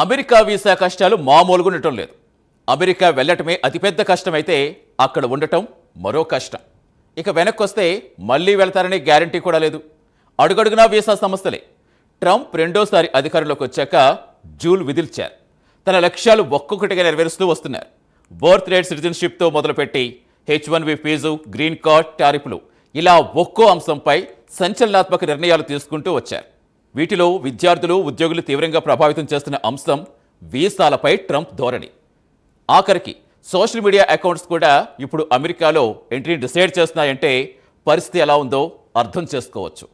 America visa కష్టాలు మామూలుగా ఉండటం లేదు. అమెరికా వెళ్ళటమే అతిపెద్ద కష్టమైతే అక్కడ ఉండటం మరో కష్టం. ఇక వెనక్కి వస్తే మళ్ళీ వెళ్తారనే గ్యారంటీ కూడా లేదు. అడుగడుగునా వీసా సంస్థలే. ట్రంప్ రెండోసారి అధికారంలోకి వచ్చాక జూల్ విధిల్చారు. తన లక్ష్యాలు ఒక్కొక్కటిగా నెరవేరుస్తూ వస్తున్నారు. బర్త్ రేట్ సిటిజన్షిప్తో మొదలుపెట్టి H one B fee green card టారిఫ్లు ఇలా ఒక్కో అంశంపై సంచలనాత్మక నిర్ణయాలు తీసుకుంటూ వచ్చారు. వీటిలో విద్యార్థులు ఉద్యోగులు తీవ్రంగా ప్రభావితం చేస్తున్న అంశం వీసాలపై ట్రంప్ ధోరణి. ఆఖరికి సోషల్ మీడియా అకౌంట్స్ కూడా ఇప్పుడు అమెరికాలో ఎంట్రీ డిసైడ్ చేస్తున్నాయంటే పరిస్థితి ఎలా ఉందో అర్థం చేసుకోవచ్చు.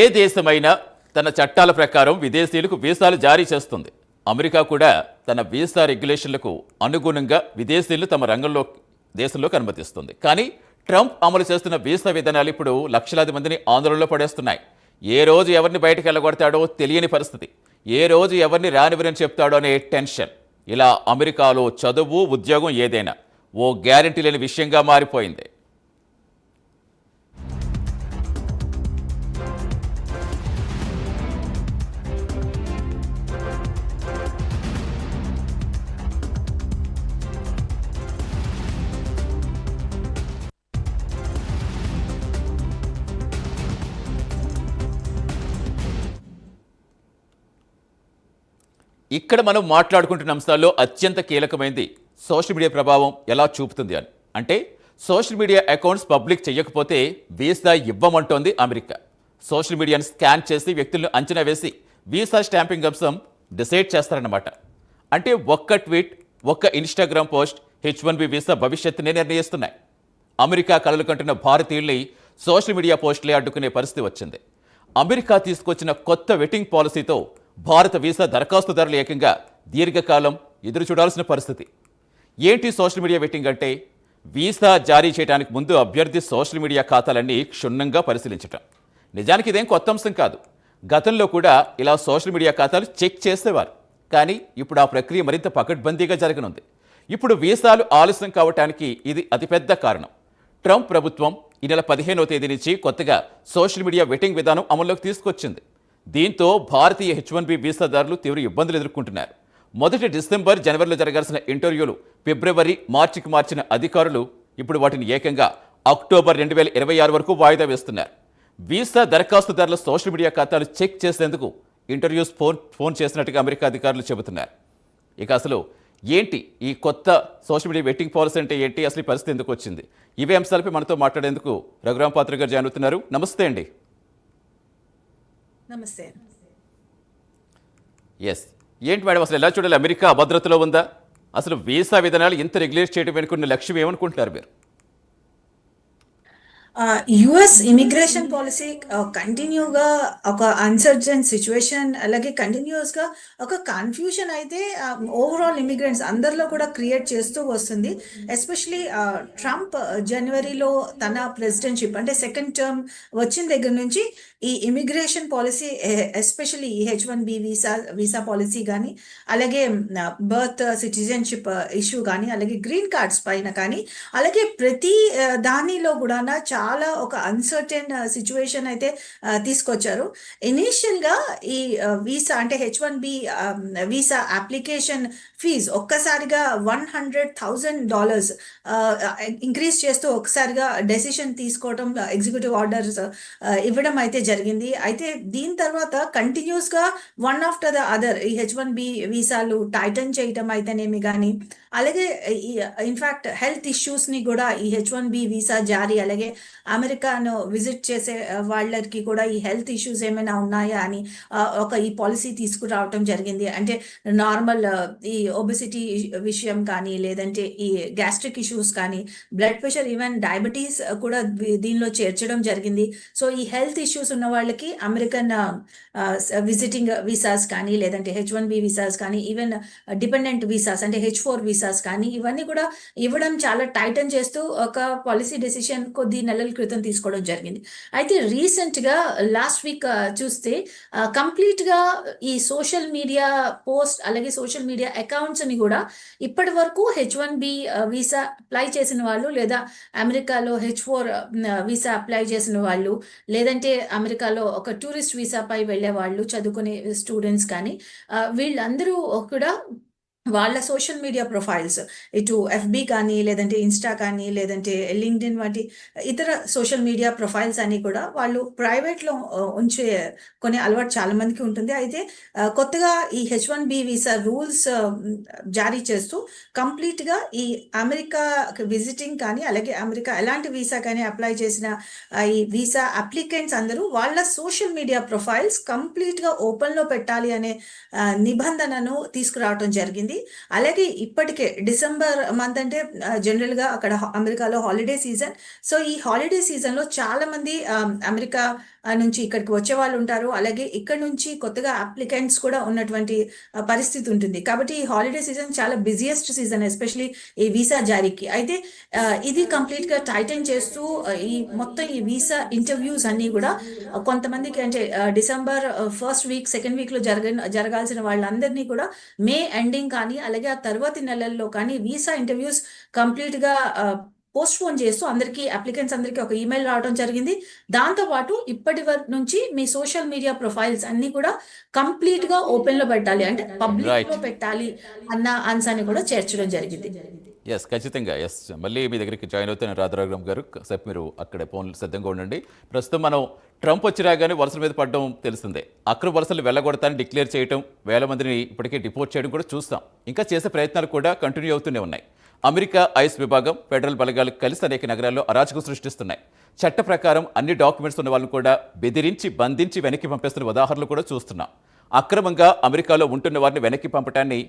ఏ దేశమైనా తన చట్టాల ప్రకారం విదేశీయులకు వీసాలు జారీ చేస్తుంది. అమెరికా కూడా తన వీసా రెగ్యులేషన్లకు అనుగుణంగా విదేశీయులు తమ రంగంలో దేశంలోకి అనుమతిస్తుంది. కానీ ట్రంప్ అమలు చేస్తున్న వీసా విధానాలు ఇప్పుడు లక్షలాది మందిని ఆందోళనలో పడేస్తున్నాయి. ఏ రోజు ఎవరిని బయటకు వెళ్ళగొడతాడో తెలియని పరిస్థితి. ఏ రోజు ఎవరిని రానివ్వరని చెప్తాడో అనే టెన్షన్. ఇలా అమెరికాలో చదువు ఉద్యోగం ఏదైనా ఓ గ్యారంటీ లేని విషయంగా మారిపోయింది. ఇక్కడ మనం మాట్లాడుకుంటున్న అంశాల్లో అత్యంత కీలకమైనది సోషల్ మీడియా ప్రభావం ఎలా చూపుతుంది అని. అంటే సోషల్ మీడియా అకౌంట్స్ పబ్లిక్ చేయకపోతే వీసా ఇవ్వమంటోంది అమెరికా. సోషల్ మీడియాను స్కాన్ చేసి వ్యక్తులను అంచనా వేసి వీసా స్టాంపింగ్ అంశం డిసైడ్ చేస్తారన్నమాట. అంటే ఒక్క ట్వీట్ ఒక్క Instagram post H one B visa భవిష్యత్తునే నిర్ణయిస్తున్నాయి. అమెరికా కలలు కంటున్న భారతీయుల్ని సోషల్ మీడియా పోస్టులే అడ్డుకునే పరిస్థితి వచ్చింది. అమెరికా తీసుకొచ్చిన కొత్త వెట్టింగ్ పాలసీతో భారత వీసా దరఖాస్తుదారులు ఏకంగా దీర్ఘకాలం ఎదురు చూడాల్సిన పరిస్థితి. ఏంటి సోషల్ మీడియా వెట్టింగ్ అంటే? వీసా జారీ చేయడానికి ముందు అభ్యర్థి సోషల్ మీడియా ఖాతాలన్నీ క్షుణ్ణంగా పరిశీలించటం. నిజానికి ఇదేం కొత్త అంశం కాదు. గతంలో కూడా ఇలా సోషల్ మీడియా ఖాతాలు చెక్ చేసేవారు. కానీ ఇప్పుడు ఆ ప్రక్రియ మరింత పకడ్బందీగా జరగనుంది. ఇప్పుడు వీసాలు ఆలస్యం కావటానికి ఇది అతిపెద్ద కారణం. ట్రంప్ ప్రభుత్వం ఈ నెల పదిహేనవ తేదీ నుంచి కొత్తగా సోషల్ మీడియా వెట్టింగ్ విధానం అమల్లోకి తీసుకొచ్చింది. దీంతో భారతీయ హెచ్ వన్ బి వీసాదారులు తీవ్ర ఇబ్బందులు ఎదుర్కొంటున్నారు. మొదటి డిసెంబర్ జనవరిలో జరగాల్సిన ఇంటర్వ్యూలు ఫిబ్రవరి మార్చికి మార్చిన అధికారులు ఇప్పుడు వాటిని ఏకంగా అక్టోబర్ రెండు వేల ఇరవై ఆరు వరకు వాయిదా వేస్తున్నారు. వీసా దరఖాస్తుదారుల సోషల్ మీడియా ఖాతాలు చెక్ చేసేందుకు ఇంటర్వ్యూస్ ఫోన్ ఫోన్ చేసినట్టుగా అమెరికా అధికారులు చెబుతున్నారు. ఇక అసలు ఏంటి ఈ కొత్త సోషల్ మీడియా వెట్టింగ్ పాలసీ అంటే ఏంటి? అసలు ఈ పరిస్థితి ఎందుకు వచ్చింది? ఇవే అంశాలపై మనతో మాట్లాడేందుకు రఘురామ్ పాత్ర గారు జాయిన్ అవుతున్నారు. నమస్తే అండి. నమస్తే. ఎస్ ఏంటి మేడం అసలు ఎలా చూడాలి? అమెరికా అభద్రతలో ఉందా? అసలు వీసా విధానాలు ఇంత రెగ్యులేట్ చేయడం వెనుకున్న లక్ష్యం ఏమనుకుంటున్నారు మీరు? యుఎస్ ఇమిగ్రేషన్ పాలసీ కంటిన్యూగా ఒక అన్సర్జన్ సిచ్యువేషన్ అలాగే కంటిన్యూస్గా ఒక కన్ఫ్యూషన్ అయితే ఓవరాల్ ఇమిగ్రెంట్స్ అందరిలో కూడా క్రియేట్ చేస్తూ వస్తుంది. ఎస్పెషలీ ట్రంప్ జనవరిలో తన ప్రెసిడెంట్షిప్ అంటే సెకండ్ టర్మ్ వచ్చిన దగ్గర నుంచి ఈ ఇమిగ్రేషన్ పాలసీ ఎస్పెషలీ ఈ H one B visa visa policy కానీ అలాగే బర్త్ సిటిజన్షిప్ ఇష్యూ కానీ అలాగే గ్రీన్ కార్డ్స్ పైన కానీ అలాగే ప్రతి దానిలో కూడా చాలా చాలా ఒక అన్సర్టెన్ సిచ్యువేషన్ uh, అయితే uh, తీసుకొచ్చారు. ఇనీషియల్గా ఈ uh, వీసా అంటే H one B visa application fee ఒక్కసారిగా one hundred thousand dollars increase చేస్తూ ఒకసారిగా డెసిషన్ తీసుకోవడం ఎగ్జిక్యూటివ్ ఆర్డర్స్ ఇవ్వడం అయితే జరిగింది. అయితే దీని తర్వాత కంటిన్యూస్గా వన్ ఆఫ్టర్ ద అదర్ ఈ హెచ్ వన్ బి వీసాలు టైటన్ చేయటం అయితేనేమి కానీ అలాగే ఇన్ఫాక్ట్ హెల్త్ ఇష్యూస్ని కూడా ఈ హెచ్ వన్ బి వీసా జారీ అలాగే అమెరికాను విజిట్ చేసే వాళ్ళకి కూడా ఈ హెల్త్ ఇష్యూస్ ఏమైనా ఉన్నాయా అని ఒక ఈ పాలసీ తీసుకురావటం జరిగింది. అంటే నార్మల్ ఈ ఒబెసిటీ విషయం కానీ లేదంటే ఈ గ్యాస్ట్రిక్ ఇష్యూస్ కానీ బ్లడ్ ప్రెషర్ ఈవెన్ డయాబెటీస్ కూడా దీనిలో చేర్చడం జరిగింది. సో ఈ హెల్త్ ఇష్యూస్ ఉన్న వాళ్ళకి అమెరికన్ విజిటింగ్ వీసాస్ కానీ లేదంటే హెచ్ వన్ బి వీసాస్ కానీ ఈవెన్ డిపెండెంట్ వీసాస్ అంటే హెచ్ ఫోర్ వీసాస్ కానీ ఇవన్నీ కూడా ఇవ్వడం చాలా టైటన్ చేస్తూ ఒక పాలసీ డెసిషన్ కొద్ది నెలల క్రితం తీసుకోవడం జరిగింది. అయితే రీసెంట్గా లాస్ట్ వీక్ uh, చూస్తే uh, కంప్లీట్గా ఈ సోషల్ మీడియా పోస్ట్ అలాగే సోషల్ మీడియా అకౌంట్స్ని కూడా ఇప్పటి వరకు H one B visa apply చేసిన వాళ్ళు లేదా అమెరికాలో హెచ్ ఫోర్ వీసా అప్లై చేసిన వాళ్ళు లేదంటే అమెరికాలో ఒక టూరిస్ట్ వీసాపై వెళ్ళే వాళ్ళు చదువుకునే స్టూడెంట్స్ కానీ వీళ్ళందరూ కూడా వాళ్ళ సోషల్ మీడియా ప్రొఫైల్స్ ఇటు ఎఫ్బి కానీ లేదంటే ఇన్స్టా కానీ లేదంటే లింక్డ్ఇన్ వంటి ఇతర సోషల్ మీడియా ప్రొఫైల్స్ అన్ని కూడా వాళ్ళు ప్రైవేట్లో ఉంచే కొన్ని అలవాటు చాలా మందికి ఉంటుంది. అయితే కొత్తగా ఈ H one B visa rules జారీ చేస్తూ కంప్లీట్గా ఈ అమెరికా విజిటింగ్ కానీ అలాగే అమెరికా ఎలాంటి వీసా కానీ అప్లై చేసిన ఈ వీసా అప్లికెంట్స్ అందరూ వాళ్ళ సోషల్ మీడియా ప్రొఫైల్స్ కంప్లీట్గా ఓపెన్లో పెట్టాలి అనే నిబంధనను తీసుకురావటం జరిగింది. అలాగే ఇప్పటికే డిసెంబర్ మంత్ అంటే జనరల్గా అక్కడ అమెరికాలో హాలిడే సీజన్. సో ఈ హాలిడే సీజన్లో చాలా మంది ఆ, అమెరికా నుంచి ఇక్కడికి వచ్చే వాళ్ళు ఉంటారు. అలాగే ఇక్కడ నుంచి కొత్తగా అప్లికెంట్స్ కూడా ఉన్నటువంటి పరిస్థితి ఉంటుంది. కాబట్టి ఈ హాలిడే సీజన్ చాలా బిజియెస్ట్ సీజన్ ఎస్పెషలీ ఈ వీసా జారీకి. అయితే ఇది కంప్లీట్గా టైటన్ చేస్తూ ఈ మొత్తం ఈ వీసా ఇంటర్వ్యూస్ అన్ని కూడా కొంతమందికి అంటే డిసెంబర్ ఫస్ట్ వీక్ సెకండ్ వీక్లో జరగ జరగాల్సిన వాళ్ళందరినీ కూడా మే ఎండింగ్ కానీ అలాగే ఆ తర్వాతి నెలల్లో కానీ వీసా ఇంటర్వ్యూస్ కంప్లీట్గా పోస్ట్ పోన్ చేస్తూ అందరికీ అప్లికెంట్స్ అందరికీ ఒక ఈమెయిల్ రావడం జరిగింది. దాంతో పాటు ఇప్పటి వరకు నుంచి మీ సోషల్ మీడియా ప్రొఫైల్స్ అన్ని కూడా కంప్లీట్గా ఓపెన్లో పెట్టాలి. అంటే పబ్లిక్. లో పెట్టాలి అన్న అంశాన్ని కూడా చేర్చడం జరిగింది. ఎస్ ఖచ్చితంగా. ఎస్ మళ్ళీ మీ దగ్గరికి జాయిన్ అవుతున్న రాధారాగ్రామ్ గారు కాసేపు మీరు అక్కడే ఫోన్ సిద్ధంగా ఉండండి. ప్రస్తుతం మనం ట్రంప్ వచ్చి రాగానే వలసల మీద పడడం తెలిసిందే. అక్రమ వలసలు వెళ్ళగొడతాన్ని డిక్లేర్ చేయడం వేల మందిని ఇప్పటికే డిపోర్ట్ చేయడం కూడా చూస్తాం. ఇంకా చేసే ప్రయత్నాలు కూడా కంటిన్యూ అవుతూనే ఉన్నాయి. అమెరికా ఐస్ విభాగం ఫెడరల్ బలగాలు కలిసి అనేక నగరాల్లో అరాచకం సృష్టిస్తున్నాయి. చట్ట ప్రకారం అన్ని డాక్యుమెంట్స్ ఉన్న వాళ్ళని కూడా బెదిరించి బంధించి వెనక్కి పంపిస్తున్న ఉదాహరణలు కూడా చూస్తున్నాం. అక్రమంగా అమెరికాలో ఉంటున్న వారిని వెనక్కి పంపటాన్ని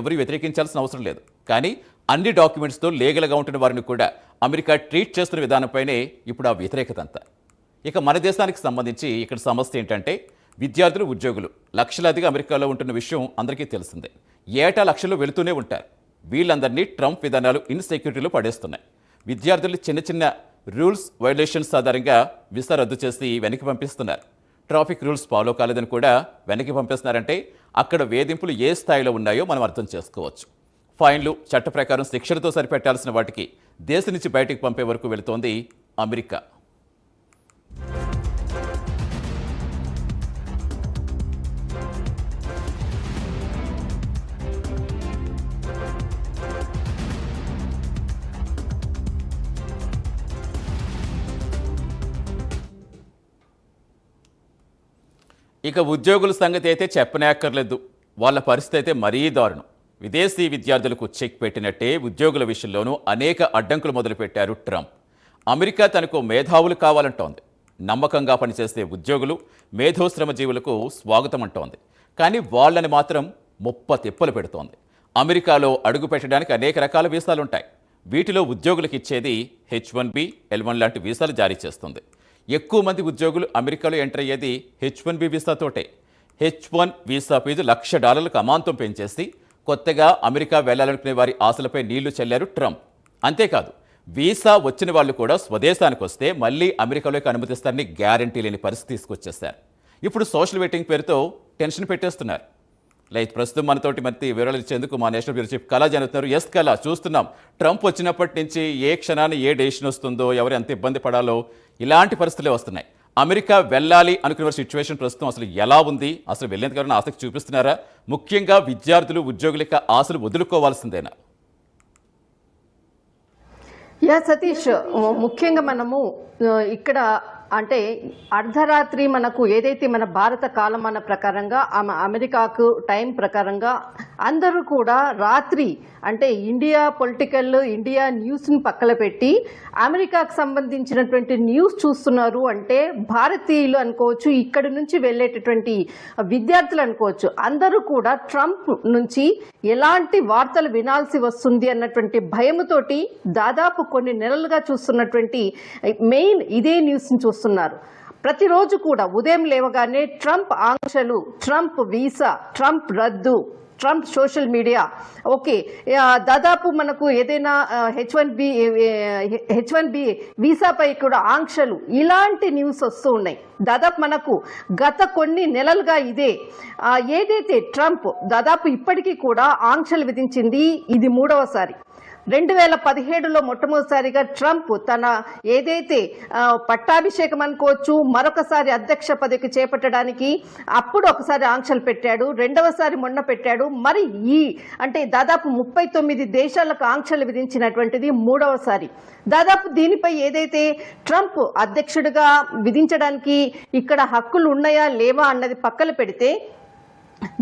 ఎవరు వ్యతిరేకించాల్సిన అవసరం లేదు. కానీ అన్ని డాక్యుమెంట్స్తో లీగల్గా ఉంటున్న వారిని కూడా అమెరికా ట్రీట్ చేస్తున్న విధానంపైనే ఇప్పుడు ఆ వ్యతిరేకత అంతా. ఇక మన దేశానికి సంబంధించి ఇక్కడ సమస్య ఏంటంటే విద్యార్థులు ఉద్యోగులు లక్షలాదిగా అమెరికాలో ఉంటున్న విషయం అందరికీ తెలిసిందే. ఏటా లక్షల్లో వెళుతూనే ఉంటారు. వీళ్ళందరినీ ట్రంప్ విధానాలు ఇన్సెక్యూరిటీలో పడేస్తున్నాయి. విద్యార్థులు చిన్న చిన్న రూల్స్ వైలేషన్స్ ఆధారంగా వీసా రద్దు చేసి వెనక్కి పంపిస్తున్నారు. ట్రాఫిక్ రూల్స్ ఫాలో కాలేదని కూడా వెనక్కి పంపిస్తున్నారంటే అక్కడ వేధింపులు ఏ స్థాయిలో ఉన్నాయో మనం అర్థం చేసుకోవచ్చు. ఫైన్లు చట్ట ప్రకారం శిక్షలతో సరిపెట్టాల్సిన వాటికి దేశం నుంచి బయటకు పంపే వరకు వెళుతోంది అమెరికా. ఇక ఉద్యోగుల సంగతి అయితే చెప్పనే అక్కర్లేదు వాళ్ళ పరిస్థితి అయితే మరీ దారుణం. విదేశీ విద్యార్థులకు చెక్ పెట్టినట్టే ఉద్యోగుల విషయంలోనూ అనేక అడ్డంకులు మొదలుపెట్టారు ట్రంప్. అమెరికా తనకు మేధావులు కావాలంటోంది. నమ్మకంగా పనిచేసే ఉద్యోగులు మేధోశ్రమ జీవులకు స్వాగతం అంటోంది కానీ వాళ్ళని మాత్రం ముప్ప తిప్పలు పెడుతోంది. అమెరికాలో అడుగు పెట్టడానికి అనేక రకాల వీసాలుంటాయి. వీటిలో ఉద్యోగులకు ఇచ్చేది H one B L one లాంటి వీసాలు జారీ చేస్తుంది. ఎక్కువ మంది ఉద్యోగులు అమెరికాలో ఎంటర్ అయ్యేది H one B వీసాతోటే. H one visa fee lakh డాలర్లకు అమాంతం పెంచేసి కొత్తగా అమెరికా వెళ్ళాలనుకునే వారి ఆశలపై నీళ్ళు చల్లారు ట్రంప్. అంతేకాదు వీసా వచ్చిన వాళ్ళు కూడా స్వదేశానికి వస్తే మళ్ళీ అమెరికాలోకి అనుమతిస్తారని గ్యారంటీ లేని పరిస్థితి తీసుకొచ్చేశారు. ఇప్పుడు సోషల్ వెయిటింగ్ పేరుతో టెన్షన్ పెట్టేస్తున్నారు. లైక్ ప్రస్తుతం మనతోటి మరి వివరాలు ఇచ్చేందుకు మా నేషనల్ బ్యూరో చీఫ్ కళా జరుగుతున్నారు. ఎస్ కళా చూస్తున్నాం. ట్రంప్ వచ్చినప్పటి నుంచి ఏ క్షణాన్ని ఏ డెసిషన్ వస్తుందో ఎవరు ఎంత ఇబ్బంది పడాలో ఇలాంటి పరిస్థితులే వస్తున్నాయి. అమెరికా వెళ్ళాలి అనుకున్న సిచ్యువేషన్ ప్రస్తుతం అసలు ఎలా ఉంది? అసలు వెళ్ళేందుకు ఎవరైనా ఆసక్తి చూపిస్తున్నారా? ముఖ్యంగా విద్యార్థులు ఉద్యోగుల ఆశలు వదులుకోవాల్సిందేనా? యా సతీష్ ముఖ్యంగా మనము ఇక్కడ అంటే అర్ధరాత్రి మనకు ఏదైతే మన భారత కాలమాన ప్రకారంగా ఆమె అమెరికాకు టైం ప్రకారంగా అందరూ కూడా రాత్రి అంటే ఇండియా పొలిటికల్ ఇండియా న్యూస్ని పక్కన పెట్టి అమెరికాకు సంబంధించినటువంటి న్యూస్ చూస్తున్నారు అంటే భారతీయులు అనుకోవచ్చు ఇక్కడి నుంచి వెళ్ళేటటువంటి విద్యార్థులు అనుకోవచ్చు అందరూ కూడా ట్రంప్ నుంచి ఎలాంటి వార్తలు వినాల్సి వస్తుంది అన్నటువంటి భయముతోటి దాదాపు కొన్ని నెలలుగా చూస్తున్నటువంటి మెయిన్ ఇదే న్యూస్ని చూస్తున్నారు. ప్రతిరోజు కూడా ఉదయం లేవగానే ట్రంప్ ఆంక్షలు ట్రంప్ వీసా ట్రంప్ రద్దు ట్రంప్ సోషల్ మీడియా ఓకే దాదాపు మనకు ఏదైనా H one B H one B వీసాపై కూడా ఆంక్షలు ఇలాంటి న్యూస్ వస్తూ ఉన్నాయి. దాదాపు మనకు గత కొన్ని నెలలుగా ఇదే. ఏదైతే ట్రంప్ దాదాపు ఇప్పటికీ కూడా ఆంక్షలు విధించింది ఇది మూడవసారి. రెండు వేల పదిహేడులో మొట్టమొదటిసారిగా ట్రంప్ తన ఏదైతే పట్టాభిషేకం అనుకోవచ్చు మరొకసారి అధ్యక్ష పదవికి చేపట్టడానికి అప్పుడు ఒకసారి ఆంక్షలు పెట్టాడు రెండవసారి మొన్న పెట్టాడు. మరి ఈ అంటే దాదాపు ముప్పై తొమ్మిది దేశాలకు ఆంక్షలు విధించినటువంటిది మూడవసారి. దాదాపు దీనిపై ఏదైతే ట్రంప్ అధ్యక్షుడిగా విధించడానికి ఇక్కడ హక్కులు ఉన్నాయా లేవా అన్నది పక్కన పెడితే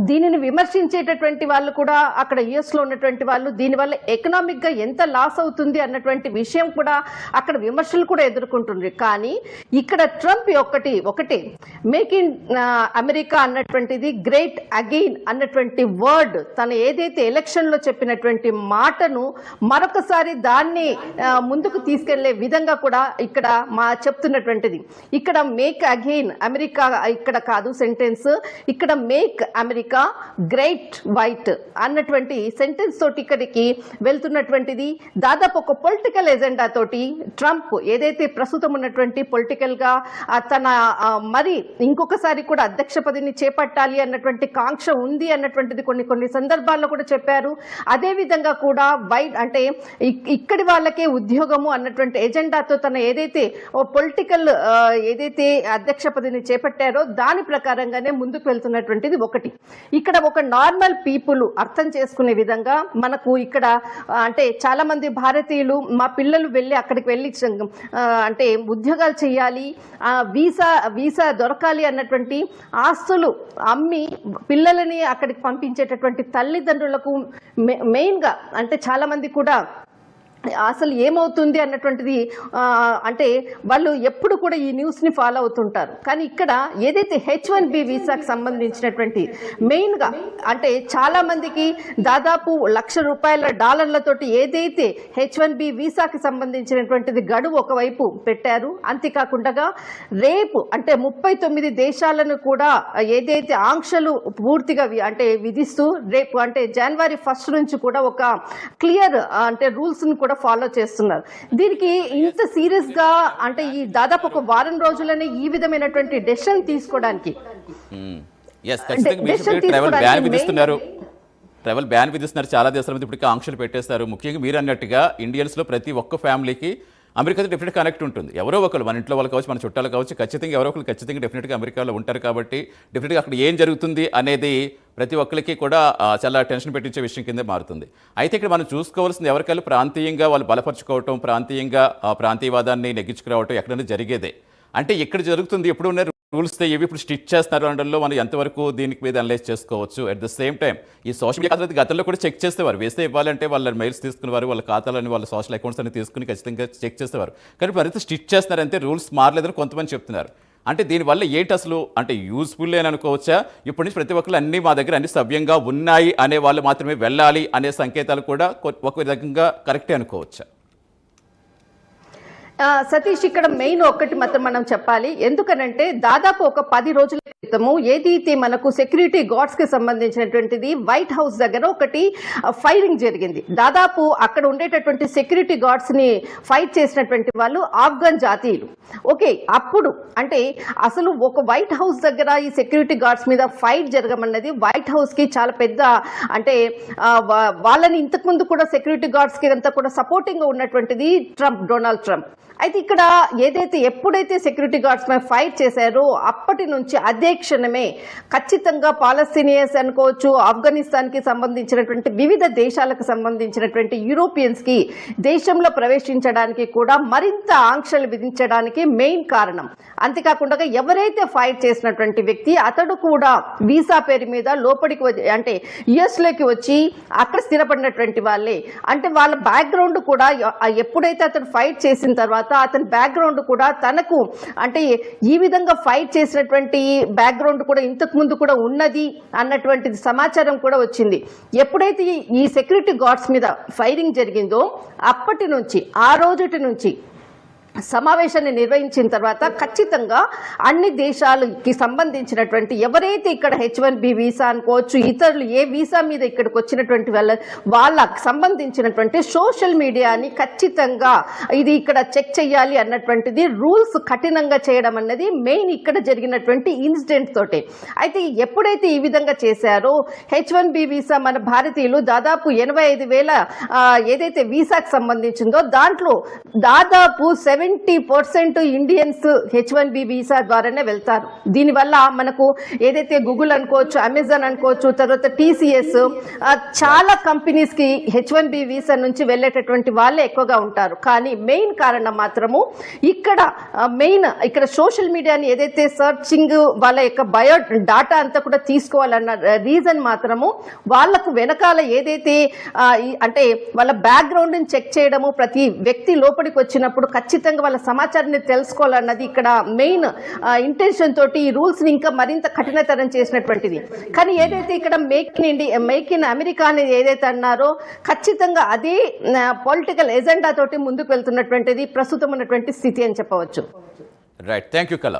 దీనిని విమర్శించేటటువంటి వాళ్ళు కూడా అక్కడ యుఎస్లో ఉన్నటువంటి వాళ్ళు దీనివల్ల ఎకనామిక్గా ఎంత లాస్ అవుతుంది అన్నటువంటి విషయం కూడా అక్కడ విమర్శలు కూడా ఎదుర్కొంటుంది కానీ ఇక్కడ ట్రంప్ ఒకటి ఒకటే మేక్ ఇన్ అమెరికా అన్నటువంటిది గ్రేట్ అగెయిన్ అన్నటువంటి వర్డ్ తను ఏదైతే ఎలక్షన్లో చెప్పినటువంటి మాటను మరొకసారి దాన్ని ముందుకు తీసుకెళ్ళే విధంగా కూడా ఇక్కడ మా చెప్తున్నటువంటిది. ఇక్కడ మేక్ అగెయిన్ అమెరికా ఇక్కడ కాదు సెంటెన్స్ ఇక్కడ మేక్ అమెరికా గ్రేట్ వైట్ అన్నటువంటి సెంటెన్స్ తోటి ఇక్కడికి వెళ్తున్నటువంటిది. దాదాపు ఒక పొలిటికల్ ఎజెండా తోటి ట్రంప్ ఏదైతే ప్రస్తుతం ఉన్నటువంటి పొలిటికల్గా తన మరి ఇంకొకసారి కూడా అధ్యక్ష పదవిని చేపట్టాలి అన్నటువంటి కాంక్ష ఉంది అన్నటువంటిది కొన్ని కొన్ని సందర్భాల్లో కూడా చెప్పారు. అదేవిధంగా కూడా వైట్ అంటే ఇక్- ఇక్కడి వాళ్ళకే ఉద్యోగము అన్నటువంటి ఎజెండాతో తన ఏదైతే ఓ పొలిటికల్ ఏదైతే అధ్యక్ష పదవిని చేపట్టారో దాని ప్రకారంగానే ముందుకు వెళ్తున్నటువంటిది ఒకటి. ఇక్కడ ఒక నార్మల్ పీపుల్ అర్థం చేసుకునే విధంగా మనకు ఇక్కడ అంటే చాలా మంది భారతీయులు మా పిల్లలు వెళ్ళి అక్కడికి వెళ్ళి అంటే ఉద్యోగాలు చేయాలి వీసా వీసా దొరకాలి అన్నటువంటి ఆస్తులు అమ్మి పిల్లలని అక్కడికి పంపించేటటువంటి తల్లిదండ్రులకు మె- మెయిన్గా అంటే చాలా మంది కూడా అసలు ఏమవుతుంది అన్నటువంటిది అంటే వాళ్ళు ఎప్పుడు కూడా ఈ న్యూస్ని ఫాలో అవుతుంటారు. కానీ ఇక్కడ ఏదైతే హెచ్ వన్ బి వీసాకి సంబంధించినటువంటి మెయిన్గా అంటే చాలా మందికి దాదాపు లక్ష రూపాయల డాలర్లతోటి ఏదైతే హెచ్ వన్ బి వీసాకి సంబంధించినటువంటిది గడువు ఒకవైపు పెట్టారు అంతేకాకుండా రేపు అంటే ముప్పై తొమ్మిది దేశాలను కూడా ఏదైతే ఆంక్షలు పూర్తిగా అంటే విధిస్తూ రేపు అంటే జనవరి ఫస్ట్ నుంచి కూడా ఒక క్లియర్ అంటే రూల్స్ని కూడా కూడా ఫాలో చేస్తున్నారు. దీనికి ఇంత సీరియస్గా అంటే ఈ దాదాపు ఒక వారం రోజులనే ఈ విధమైనటువంటి డెసిషన్ తీసుకోవడానికి ట్రావెల్ బ్యాన్ విధిస్తున్నారు. చాలా దేశాల మీద ఇప్పటికే ఆంక్షలు పెట్టేస్తారు. ముఖ్యంగా మీరు అన్నట్టుగా ఇండియన్స్లో ప్రతి ఒక్క ఫ్యామిలీకి అమెరికాతో డెఫినెట్ కనెక్ట్ ఉంటుంది. ఎవరో ఒకరు మన ఇంట్లో వాళ్ళు కావచ్చు మన చుట్టాలు కావచ్చు ఖచ్చితంగా ఎవరో ఒకరు ఖచ్చితంగా డెఫినెట్గా అమెరికాలో ఉంటారు కాబట్టి డెఫినెట్గా అక్కడ ఏం జరుగుతుంది అనేది ప్రతి ఒక్కరికి కూడా చాలా టెన్షన్ పెట్టించే విషయం కింద మారుతుంది. అయితే ఇక్కడ మనం చూసుకోవాల్సింది ఎవరికైనా ప్రాంతీయంగా వాళ్ళు బలపరుచుకోవటం ప్రాంతీయంగా ప్రాంతీయవాదాన్ని నెగ్గించుకురావటం ఎక్కడైనా జరిగేదే. అంటే ఇక్కడ జరుగుతుంది ఎప్పుడు ఉన్నారు. రూల్స్ ఏవి ఇప్పుడు స్టిచ్ చేస్తున్నారు అనడంలో మనం ఎంతవరకు దీనికి మీద అనలైజ్ చేసుకోవచ్చు? అట్ ద సేమ్ టైం ఈ సోషల్ మీడియా ఖాతాలు గతంలో కూడా చెక్ చేసేవారు. వేస్తే ఇవ్వాలంటే వాళ్ళ మెయిల్స్ తీసుకునేవారు వాళ్ళ ఖాతాలని వాళ్ళ సోషల్ అకౌంట్స్ అని తీసుకుని ఖచ్చితంగా చెక్ చేసేవారు. కానీ మరింత స్టిచ్ చేస్తున్నారంటే రూల్స్ మారలేదని కొంతమంది చెప్తున్నారు. అంటే దీనివల్ల ఏంటి అసలు? అంటే యూస్ఫుల్ అని అనుకోవచ్చా? ఇప్పటి నుంచి ప్రతి ఒక్కరు అన్ని మా దగ్గర అన్ని సవ్యంగా ఉన్నాయి అనే వాళ్ళు మాత్రమే వెళ్ళాలి అనే సంకేతాలు కూడా ఒక విధంగా కరెక్టే అనుకోవచ్చా? సతీష్ ఇక్కడ మెయిన్ ఒక్కటి మాత్రం మనం చెప్పాలి. ఎందుకనంటే దాదాపు ఒక పది రోజుల క్రితము ఏదైతే మనకు సెక్యూరిటీ గార్డ్స్కి సంబంధించినటువంటిది వైట్ హౌస్ దగ్గర ఒకటి ఫైరింగ్ జరిగింది. దాదాపు అక్కడ ఉండేటటువంటి సెక్యూరిటీ గార్డ్స్ని ఫైట్ చేసినటువంటి వాళ్ళు ఆఫ్ఘన్ జాతీయులు. ఓకే అప్పుడు అంటే అసలు ఒక వైట్ హౌస్ దగ్గర ఈ సెక్యూరిటీ గార్డ్స్ మీద ఫైట్ జరగమన్నది వైట్ హౌస్కి చాలా పెద్ద అంటే వాళ్ళని ఇంతకుముందు కూడా సెక్యూరిటీ గార్డ్స్కి అంతా కూడా సపోర్టింగ్గా ఉన్నటువంటిది ట్రంప్ డొనాల్డ్ ట్రంప్. అయితే ఇక్కడ ఏదైతే ఎప్పుడైతే సెక్యూరిటీ గార్డ్స్ మీద ఫైట్ చేశారో అప్పటి నుంచి అదే క్షణమే ఖచ్చితంగా పాలస్తీనియన్స్ అనుకోవచ్చు ఆఫ్ఘనిస్తాన్కి సంబంధించినటువంటి వివిధ దేశాలకు సంబంధించినటువంటి యూరోపియన్స్కి దేశంలో ప్రవేశించడానికి కూడా మరింత ఆంక్షలు విధించడానికి మెయిన్ కారణం. అంతేకాకుండా ఎవరైతే ఫైట్ చేసినటువంటి వ్యక్తి అతడు కూడా వీసా పేరు మీద లోపలికి అంటే యుఎస్లోకి వచ్చి అక్కడ స్థిరపడినటువంటి వాళ్ళే. అంటే వాళ్ళ బ్యాక్గ్రౌండ్ కూడా ఎప్పుడైతే అతను ఫైట్ చేసిన తర్వాత అతని బ్యాక్గ్రౌండ్ కూడా తనకు అంటే ఈ విధంగా ఫైట్ చేసినటువంటి బ్యాక్గ్రౌండ్ కూడా ఇంతకు ముందు కూడా ఉన్నది అన్నటువంటి సమాచారం కూడా వచ్చింది. ఎప్పుడైతే ఈ సెక్యూరిటీ గార్డ్స్ మీద ఫైరింగ్ జరిగిందో అప్పటి నుంచి ఆ రోజుటి నుంచి సమావేశాన్ని నిర్వహించిన తర్వాత ఖచ్చితంగా అన్ని దేశాలకి సంబంధించినటువంటి ఎవరైతే ఇక్కడ హెచ్ వన్ బి వీసా అనుకోవచ్చు ఇతరులు ఏ వీసా మీద ఇక్కడికి వచ్చినటువంటి వాళ్ళ వాళ్ళకి సంబంధించినటువంటి సోషల్ మీడియాని ఖచ్చితంగా ఇది ఇక్కడ చెక్ చేయాలి అన్నటువంటిది రూల్స్ కఠినంగా చేయడం అన్నది మెయిన్ ఇక్కడ జరిగినటువంటి ఇన్సిడెంట్ తోటే. అయితే ఎప్పుడైతే ఈ విధంగా చేశారో హెచ్ వన్ బి వీసా మన భారతీయులు దాదాపు ఎనభై ఐదు వేల ఏదైతే వీసాకు సంబంధించిందో దాంట్లో దాదాపు seven seventy percent Indians H one B visa ద్వారానే వెళ్తారు. దీనివల్ల మనకు ఏదైతే గూగుల్ అనుకోవచ్చు అమెజాన్ అనుకోవచ్చు తర్వాత టీసీఎస్ చాలా కంపెనీస్కి హెచ్ వన్ బి వీసా నుంచి వెళ్ళేటటువంటి వాళ్ళే ఎక్కువగా ఉంటారు. కానీ మెయిన్ కారణం మాత్రము ఇక్కడ మెయిన్ ఇక్కడ సోషల్ మీడియాని ఏదైతే సర్చింగ్ వాళ్ళ యొక్క బయో డాటా అంతా కూడా తీసుకోవాలన్న రీజన్ మాత్రము వాళ్ళకు వెనకాల ఏదైతే అంటే వాళ్ళ బ్యాక్గ్రౌండ్ని చెక్ చేయడము ప్రతి వ్యక్తి లోపలికి వచ్చినప్పుడు ఖచ్చితంగా వాళ్ళ సమాచారాన్ని తెలుసుకోవాలన్నది ఇక్కడ మెయిన్ ఇంటెన్షన్ తోటి ఈ రూల్స్ని ఇంకా మరింత కఠినతరం చేసినటువంటిది. కానీ ఏదైతే ఇక్కడ make in India make in America అనేది ఏదైతే అన్నారో ఖచ్చితంగా అదే పొలిటికల్ ఎజెండా తోటి ముందుకు వెళ్తున్నటువంటిది ప్రస్తుతం ఉన్నటువంటి స్థితి అని చెప్పవచ్చు. రైట్ థ్యాంక్ యూ కళ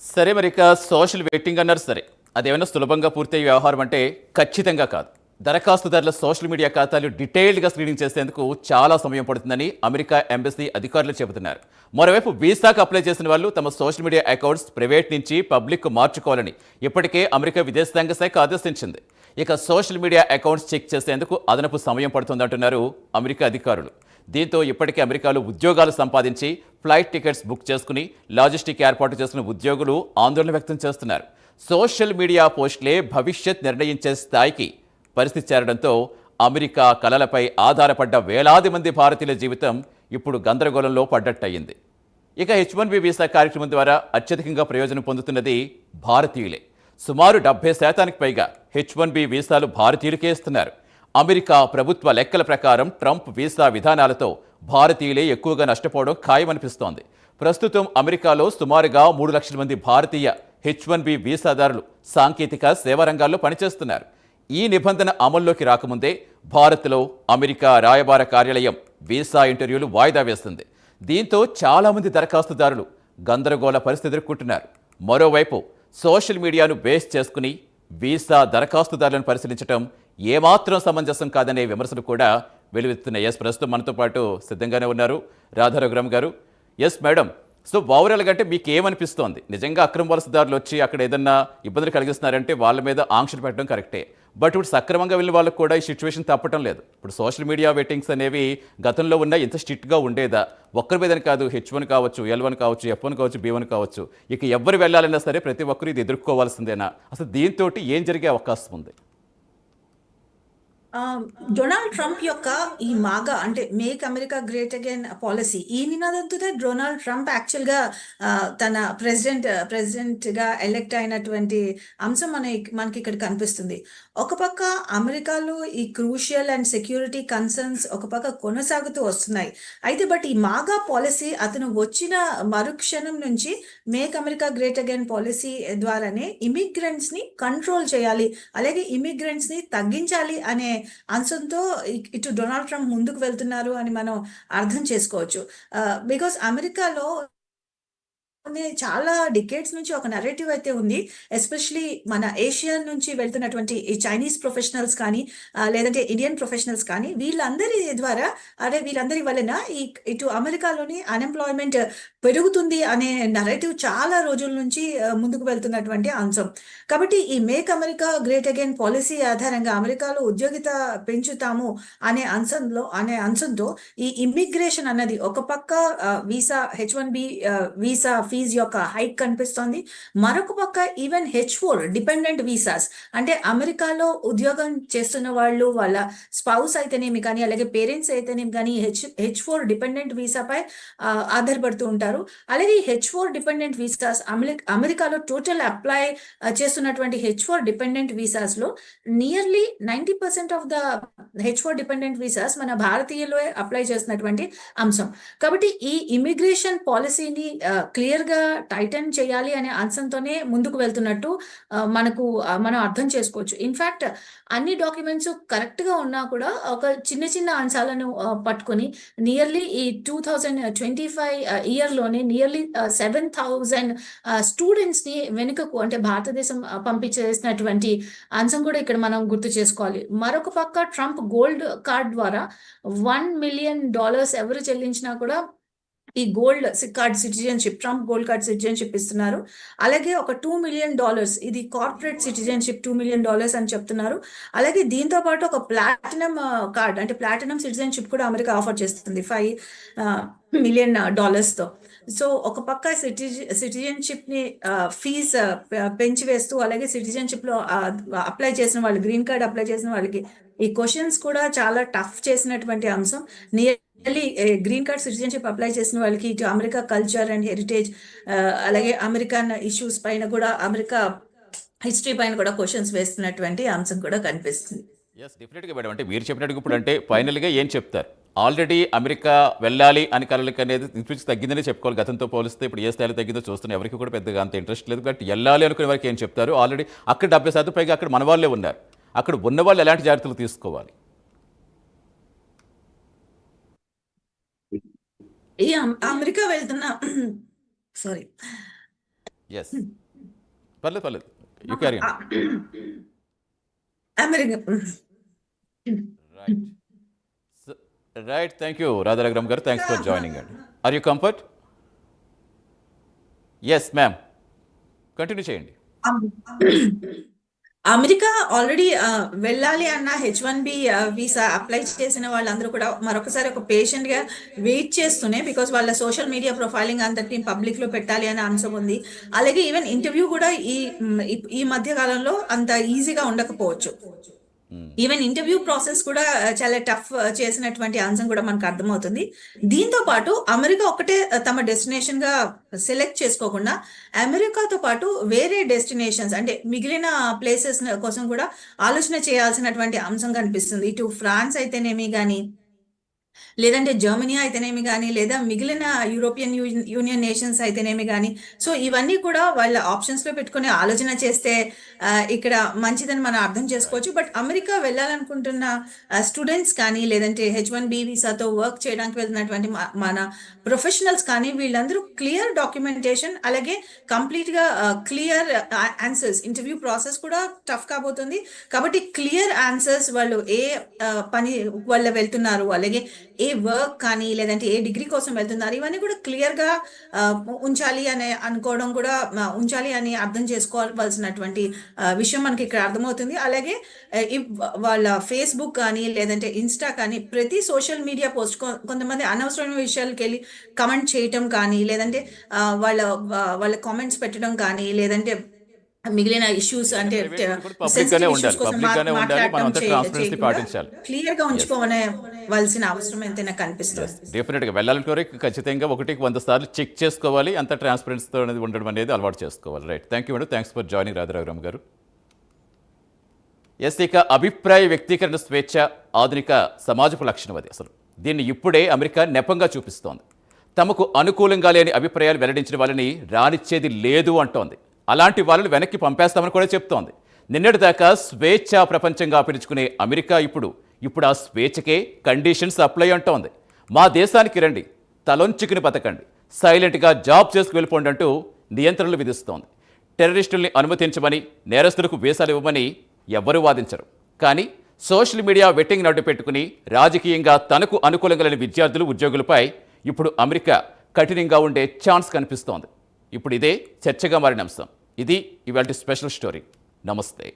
సరే మరి ఇక సోషల్ వెయిటింగ్ అన్నారు సరే. అదేమైనా సులభంగా పూర్తయ్యే వ్యవహారం అంటే ఖచ్చితంగా కాదు. దరఖాస్తుదారుల సోషల్ మీడియా ఖాతాలు డీటెయిల్డ్గా స్క్రీనింగ్ చేసేందుకు చాలా సమయం పడుతుందని అమెరికా ఎంబసీ అధికారులు చెబుతున్నారు. మరోవైపు వీసాకు అప్లై చేసిన వాళ్ళు తమ సోషల్ మీడియా అకౌంట్స్ ప్రైవేట్ నుంచి పబ్లిక్ మార్చుకోవాలని ఇప్పటికే అమెరికా విదేశాంగ శాఖ ఆదేశించింది. ఇక సోషల్ మీడియా అకౌంట్స్ చెక్ చేసేందుకు అదనపు సమయం పడుతుందంటున్నారు అమెరికా అధికారులు. దీంతో ఇప్పటికే అమెరికాలో ఉద్యోగాలు సంపాదించి ఫ్లైట్ టికెట్స్ బుక్ చేసుకుని లాజిస్టిక్ ఏర్పాటు చేసుకున్న ఉద్యోగులు ఆందోళన వ్యక్తం చేస్తున్నారు. సోషల్ మీడియా పోస్టులే భవిష్యత్ నిర్ణయించే స్థాయికి పరిస్థితి చేరడంతో అమెరికా కలలపై ఆధారపడ్డ వేలాది మంది భారతీయుల జీవితం ఇప్పుడు గందరగోళంలో పడ్డట్టయింది. ఇక హెచ్ వన్ బి వీసా కార్యక్రమం ద్వారా అత్యధికంగా ప్రయోజనం పొందుతున్నది భారతీయులే. సుమారు డెబ్బై శాతానికి పైగా హెచ్ వన్ బి వీసాలు భారతీయులకే ఇస్తున్నారు. అమెరికా ప్రభుత్వ లెక్కల ప్రకారం ట్రంప్ వీసా విధానాలతో భారతీయులే ఎక్కువగా నష్టపోవడం ఖాయమనిపిస్తోంది. ప్రస్తుతం అమెరికాలో సుమారుగా మూడు లక్షల మంది భారతీయ హెచ్ వన్ బి వీసాదారులు సాంకేతిక సేవా రంగాల్లో పనిచేస్తున్నారు. ఈ నిబంధన అమల్లోకి రాకముందే భారత్లో అమెరికా రాయబార కార్యాలయం వీసా ఇంటర్వ్యూలు వాయిదా వేస్తుంది. దీంతో చాలామంది దరఖాస్తుదారులు గందరగోళ పరిస్థితి ఎదుర్కొంటున్నారు. మరోవైపు సోషల్ మీడియాను బేస్ చేసుకుని వీసా దరఖాస్తుదారులను పరిశీలించడం ఏమాత్రం సమంజసం కాదనే విమర్శలు కూడా వెలువెత్తున్నాయి ఎస్. ప్రస్తుతం మనతో పాటు సిద్ధంగానే ఉన్నారు రాధారఘురామ్ గారు. ఎస్ మేడం సో ఓవరాల్గా కంటే మీకు ఏమనిపిస్తోంది నిజంగా అక్రమ వలసదారులు వచ్చి అక్కడ ఏదన్నా ఇబ్బందులు కలిగిస్తున్నారంటే వాళ్ళ మీద ఆంక్షలు పెట్టడం కరెక్టే. బట్ ఇప్పుడు సక్రమంగా వెళ్ళిన వాళ్ళకి కూడా ఈ సిచ్యువేషన్ తప్పటం లేదు. ఇప్పుడు సోషల్ మీడియా వెయిటింగ్స్ అనేవి గతంలో ఉన్న ఇంత స్ట్రిక్ట్గా ఉండేదా? ఒక్కరి మీదని కాదు హెచ్ వన్ కావచ్చు ఎల్ వన్ కావచ్చు ఎఫ్ వన్ కావచ్చు బి వన్ కావచ్చు. ఇక ఎవరు వెళ్ళాలన్నా సరే ప్రతి ఒక్కరు ఇది ఎదుర్కోవాల్సిందేనా? అసలు దీంతో ఏం జరిగే అవకాశం ఉంది? Um, డొనాల్డ్ ట్రంప్ యొక్క ఈ మాగా అంటే make America great again policy ఈ నినాదంతోనే డొనాల్డ్ ట్రంప్ యాక్చువల్గా తన ప్రెసిడెంట్ ప్రెసిడెంట్గా ఎలెక్ట్ అయినటువంటి అంశం మన మనకి ఇక్కడ కనిపిస్తుంది. ఒక పక్క అమెరికాలో ఈ క్రూషియల్ అండ్ సెక్యూరిటీ కన్సర్న్స్ ఒక పక్క కొనసాగుతూ వస్తున్నాయి. అయితే బట్ ఈ మాగా పాలసీ అతను వచ్చిన మరుక్షణం నుంచి make America great again policy ద్వారానే ఇమిగ్రెంట్స్ని కంట్రోల్ చేయాలి అలాగే ఇమిగ్రెంట్స్ని తగ్గించాలి అనే అంశంతో ఇటు డొనాల్డ్ ట్రంప్ ముందుకు వెళ్తున్నారు అని మనం అర్థం చేసుకోవచ్చు. బికాస్ అమెరికాలో చాలా డికేట్స్ నుంచి ఒక నరేటివ్ అయితే ఉంది. ఎస్పెషలీ మన ఏషియా నుంచి వెళ్తున్నటువంటి ఈ చైనీస్ ప్రొఫెషనల్స్ కానీ లేదంటే ఇండియన్ ప్రొఫెషనల్స్ కానీ వీళ్ళందరి ద్వారా అదే వీళ్ళందరి వలన ఈ ఇటు అమెరికాలోని అన్ఎంప్లాయ్మెంట్ పెరుగుతుంది అనే నరేటివ్ చాలా రోజుల నుంచి ముందుకు వెళ్తున్నటువంటి అంశం. కాబట్టి ఈ make America great again policy ఆధారంగా అమెరికాలో ఉద్యోగిత పెంచుతాము అనే అంశంలో అనే అంశంతో ఈ ఇమ్మిగ్రేషన్ అన్నది ఒక పక్క visa H one B visa fee యొక్క హైక్ కనిపిస్తోంది. మరొక పక్క even H four dependent visas అంటే అమెరికాలో ఉద్యోగం చేస్తున్న వాళ్ళు వాళ్ళ స్పౌస్ అయితేనేమి కానీ అలాగే పేరెంట్స్ అయితేనేమి కానీ హెచ్ హెచ్ ఫోర్ డిపెండెంట్ వీసాపై ఆధారపడుతూ ఉంటారు. అలాగే హెచ్ ఫోర్ డిపెండెంట్ వీసాస్ అమెరికాలో టోటల్ అప్లై చేస్తున్నటువంటి H four dependent వీసాస్లో nearly ninety percent of the H four dependent visas మన భారతీయులు అప్లై చేస్తున్నటువంటి అంశం. కాబట్టి ఈ ఇమిగ్రేషన్ పాలసీని క్లియర్గా టైటన్ చేయాలి అనే అంశంతోనే ముందుకు వెళ్తున్నట్టు మనకు మనం అర్థం చేసుకోవచ్చు. ఇన్ఫాక్ట్ అన్ని డాక్యుమెంట్స్ కరెక్ట్గా ఉన్నా కూడా ఒక చిన్న చిన్న అంశాలను పట్టుకొని నియర్లీ ఈ two thousand twenty five year లోనే నియర్లీ సెవెన్ థౌజండ్ స్టూడెంట్స్ని వెనుకకు అంటే భారతదేశం uh, పంపించేసినటువంటి అంశం కూడా ఇక్కడ మనం గుర్తు చేసుకోవాలి. మరొక పక్క ట్రంప్ గోల్డ్ కార్డ్ ద్వారా వన్ మిలియన్ డాలర్స్ ఎవరు చెల్లించినా కూడా ఈ gold card citizenship Trump gold card citizenship ఇస్తున్నారు అలాగే ఒక టూ మిలియన్ డాలర్స్ ఇది corporate citizenship two million dollars అని చెప్తున్నారు. అలాగే దీంతో పాటు ఒక ప్లాటినం కార్డ్ అంటే ప్లాటినం సిటిజన్షిప్ కూడా అమెరికా ఆఫర్ చేస్తుంది ఫైవ్ మిలియన్ డాలర్స్తో సో ఒక పక్క సిటిజ సిటిజన్షిప్ని ఫీజ్ పెంచి వేస్తూ అలాగే సిటిజన్షిప్లో అప్లై చేసిన వాళ్ళు గ్రీన్ కార్డ్ అప్లై చేసిన వాళ్ళకి ఈ క్వశ్చన్స్ కూడా చాలా టఫ్ చేసినటువంటి అంశం. నియర్ మళ్ళీ గ్రీన్ కార్డ్ సిటిజన్షిప్ అప్లై చేసిన వాళ్ళకి ఇటు అమెరికా కల్చర్ అండ్ హెరిటేజ్ అలాగే అమెరికన్ ఇష్యూస్ పైన కూడా అమెరికా హిస్టరీ పైన కూడా క్వశ్చన్స్ వేస్తున్నటువంటి అంశం కూడా కనిపిస్తుంది. ఎస్ డెఫినెట్గా మేడం అంటే మీరు చెప్పినట్టుగా ఇప్పుడు అంటే ఫైనల్గా ఏం చెప్తారు? ఆల్రెడీ అమెరికా వెళ్ళాలి అని కలలకి అనేది ఇంచుమించు తగ్గిందని చెప్పుకోవాలి. గతంతో పోలిస్తే ఇప్పుడు ఏ స్థాయిలో తగ్గిందో చూస్తున్న. ఎవరికి కూడా పెద్దగా అంత ఇంట్రెస్ట్ లేదు. బట్ వెళ్ళాలి అనుకునే వారికి ఏం చెప్తారు? ఆల్రెడీ అక్కడ డెబ్బై శాతం పైగా అక్కడ మన వాళ్ళే ఉన్నారు. అక్కడ ఉన్న వాళ్ళు ఎలాంటి జాగ్రత్తలు తీసుకోవాలి? ఈ అమ్- అమెరికా వెళ్తున్న. సారీ ఎస్ పర్లేదు పర్లేదు. You carry America. Right right thank you రాధారగ్రామ్ గారు. థ్యాంక్స్ ఫర్ జాయినింగ్ అండి are you comfort yes ma'am continue చేయండి. అమెరికా ఆల్రెడీ వెళ్ళాలి అన్న H one B visa apply చేసిన వాళ్ళందరూ కూడా మరొకసారి ఒక పేషెంట్గా వెయిట్ చేస్తూనే బికాస్ వాళ్ళ సోషల్ మీడియా ప్రొఫైలింగ్ అంతటి పబ్లిక్లో పెట్టాలి అనే అంశం ఉంది. అలాగే ఈవెన్ ఇంటర్వ్యూ కూడా ఈ ఈ- ఈ మధ్య కాలంలో అంత ఈజీగా ఉండకపోవచ్చు. ఈవెన్ ఇంటర్వ్యూ ప్రాసెస్ కూడా uh, చాలా టఫ్ uh, చేసినటువంటి అంశం కూడా మనకు అర్థమవుతుంది. దీంతో పాటు అమెరికా ఒకటే uh, తమ డెస్టినేషన్గా సెలెక్ట్ చేసుకోకుండా అమెరికాతో పాటు వేరే డెస్టినేషన్స్ అంటే మిగిలిన ప్లేసెస్ కోసం కూడా ఆలోచన చేయాల్సినటువంటి అంశం కనిపిస్తుంది. ఇటు ఫ్రాన్స్ అయితేనేమి కానీ లేదంటే జర్మనీ అయితేనేమి కానీ లేదా మిగిలిన యూరోపియన్ యూనియన్ నేషన్స్ అయితేనేమి కానీ సో ఇవన్నీ కూడా వాళ్ళ ఆప్షన్స్లో పెట్టుకుని ఆలోచన చేస్తే ఇక్కడ మంచిదని మనం అర్థం చేసుకోవచ్చు. బట్ అమెరికా వెళ్ళాలనుకుంటున్న స్టూడెంట్స్ కానీ లేదంటే హెచ్ వన్ బి వీసాతో వర్క్ చేయడానికి వెళ్తున్నటువంటి మన ప్రొఫెషనల్స్ కానీ వీళ్ళందరూ క్లియర్ డాక్యుమెంటేషన్ అలాగే కంప్లీట్గా క్లియర్ ఆన్సర్స్. ఇంటర్వ్యూ ప్రాసెస్ కూడా టఫ్ కాబోతుంది. కాబట్టి క్లియర్ ఆన్సర్స్ వాళ్ళు ఏ పని వాళ్ళ వెళ్తున్నారు అలాగే ఏ వర్క్ కానీ లేదంటే ఏ డిగ్రీ కోసం వెళ్తున్నారు ఇవన్నీ కూడా క్లియర్గా ఉంచాలి అనే అనుకోవడం కూడా ఉంచాలి అని అర్థం చేసుకోవాల్సినటువంటి విషయం మనకి ఇక్కడ అర్థమవుతుంది. అలాగే వాళ్ళ ఫేస్బుక్ కానీ లేదంటే ఇన్స్టా కానీ ప్రతి సోషల్ మీడియా పోస్ట్ కొంతమంది అనవసరమైన విషయాలకు వెళ్ళి కమెంట్ చేయటం కానీ లేదంటే వాళ్ళ వాళ్ళ కామెంట్స్ పెట్టడం కానీ లేదంటే మిగిలిన ఇష్యూస్ అంటే. క్లియర్గా ఉంచుకోవాల్సిన అవసరం ఎంతైనా కనిపిస్తుంది. డెఫినెట్గా వెళ్ళాలంటే ఖచ్చితంగా ఒకటికి వంద సార్లు చెక్ చేసుకోవాలి. అంత ట్రాన్స్పరెన్సీతో అనేది ఉండడం అనేది అలవాటు చేసుకోవాలి. Right thank you madam thanks for joining Radharaviram garu. Yes ఇక అభిప్రాయ వ్యక్తీకరణ స్వేచ్ఛ ఆధునిక సమాజపు లక్షణం అది అసలు. దీన్ని ఇప్పుడే అమెరికా నెపంగా చూపిస్తోంది. తమకు అనుకూలంగా లేని అభిప్రాయాలు వెల్లడించిన వాళ్ళని రానిచ్చేది లేదు అంటోంది. అలాంటి వాళ్ళని వెనక్కి పంపేస్తామని కూడా చెప్తోంది. నిన్నటిదాకా స్వేచ్ఛ ప్రపంచంగా పిలుచుకునే అమెరికా ఇప్పుడు ఇప్పుడు ఆ స్వేచ్ఛకే కండిషన్స్ అప్లై అంటోంది. మా దేశానికి రండి తలొంచుకుని బతకండి సైలెంట్గా జాబ్ చేసుకు వెళ్ళిపోండి అంటూ నియంత్రణలు విధిస్తోంది. టెర్రరిస్టుల్ని అనుమతించమని నేరస్తులకు వీసాలు ఇవ్వమని ఎవ్వరూ వాదించరు. కానీ సోషల్ మీడియా వెట్టింగ్ నడ్డు పెట్టుకుని రాజకీయంగా తనకు అనుకూలంగా లేని విద్యార్థులు ఉద్యోగులపై ఇప్పుడు అమెరికా కఠినంగా ఉండే ఛాన్స్ కనిపిస్తోంది. ఇప్పుడు ఇదే చర్చగా మారిన అంశం. ఇది ఇవాళ స్పెషల్ స్టోరీ. నమస్తే.